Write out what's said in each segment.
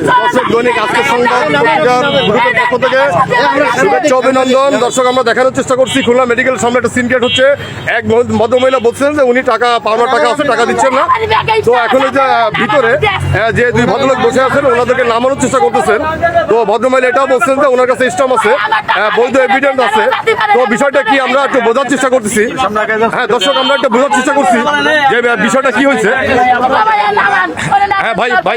Yeah. দৈনিক আজকের সংবাদ গ্রুপের পক্ষ থেকে শুভেচ্ছা অভিনন্দন দর্শক আমরা দেখানোর চেষ্টা করছি খুলনা মেডিকেল সামনে একটা সিনকেট হচ্ছে এক ভদ্রমহিলা বলছেন যে উনি টাকা পাওনার টাকা আছে টাকা দিচ্ছেন না তো এখন যে ভিতরে যে দুই ভদ্রলোক বসে আছেন ওনাদেরকে নামানোর চেষ্টা করতেছেন তো ভদ্রমহিলা এটাও বলছেন যে ওনার কাছে স্টাম আছে বৈধ এভিডেন্স আছে তো বিষয়টা কি আমরা একটু বোঝার চেষ্টা করতেছি হ্যাঁ দর্শক আমরা একটু বোঝার চেষ্টা করছি যে বিষয়টা কি হয়েছে হ্যাঁ ভাই ভাই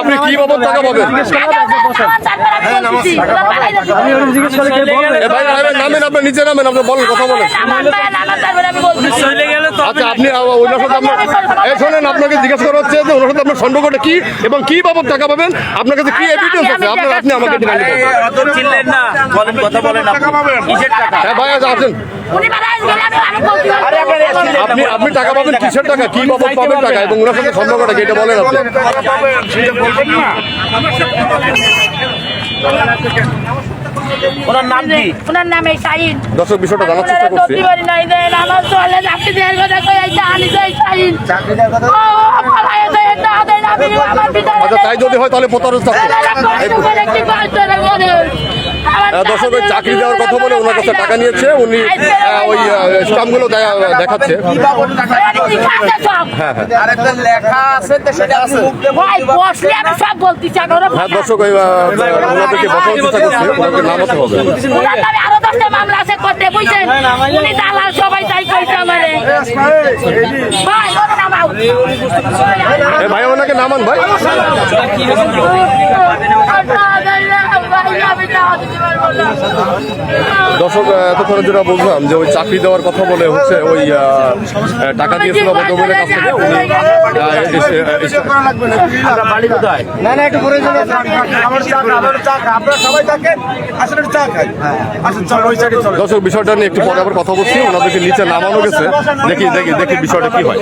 আপনি কি বাবদ টাকা পাবেন? নামেন আপনি নিচে নামেন আপনি বলেন কথা বলেন। আচ্ছা আপনি ওনার সাথে আপনার এই শোনেন আপনাকে জিজ্ঞেস করা হচ্ছে যে ওনার সাথে আপনার সম্পর্কটা কি এবং কি বাবদ টাকা পাবেন আপনার কাছে কি এভিডেন্স আছে আপনার আপনি আমাকে কথা বলেন আপনি কিসের টাকা হ্যাঁ ভাই আচ্ছা, আছেন আপনি আপনি টাকা পাবেন কিসের টাকা কি বাবদ পাবেন টাকা এবং ওনার সাথে সম্পর্কটা কি এটা বলেন আপনি ওনার নাম কি ওনার নামে শাহিন দর্শক বিষয়টা জানার চেষ্টা করছি নাই দেন আমার চলে চাকরি দেওয়ার কথা কই আইতা আনি যাই শাহিন ও পালায় দেন না দেন আমি আমার ভিতরে আচ্ছা তাই যদি হয় তাহলে প্রতারণ থাকবে দর্শক চাকরি দেওয়ার কথা বলে ওনার কাছে টাকা নিয়েছে উনি ওই স্টাম্পগুলো দেখাচ্ছে হ্যাঁ হ্যাঁ আরেকটা লেখা আছে তো সেটা আপনি ভাই বসলে আমি সব বলতে চাই ওরা হ্যাঁ দর্শক ওনাদেরকে বসানোর চেষ্টা করছে ওনাকে নামাতে হবে ওনার নামে আরও দশটা মামলা আছে করতে বুঝছেন? উনি দালাল সবাই তাই কইছে আমারে। ভাই ওরা নামাও। ভাই ওনাকে নামান ভাই। দর্শক এতক্ষণ যেটা বুঝলাম যে ওই চাকরি দেওয়ার কথা বলে হচ্ছে ওই টাকা দিয়েছিল ভদ্রমহিলার কাছ থেকে উনি একটু দর্শক বিষয়টা নিয়ে একটু পরে আবার কথা বলছি ওনাদেরকে নিচে নামানো গেছে। দেখি দেখি দেখি বিষয়টা কি হয়।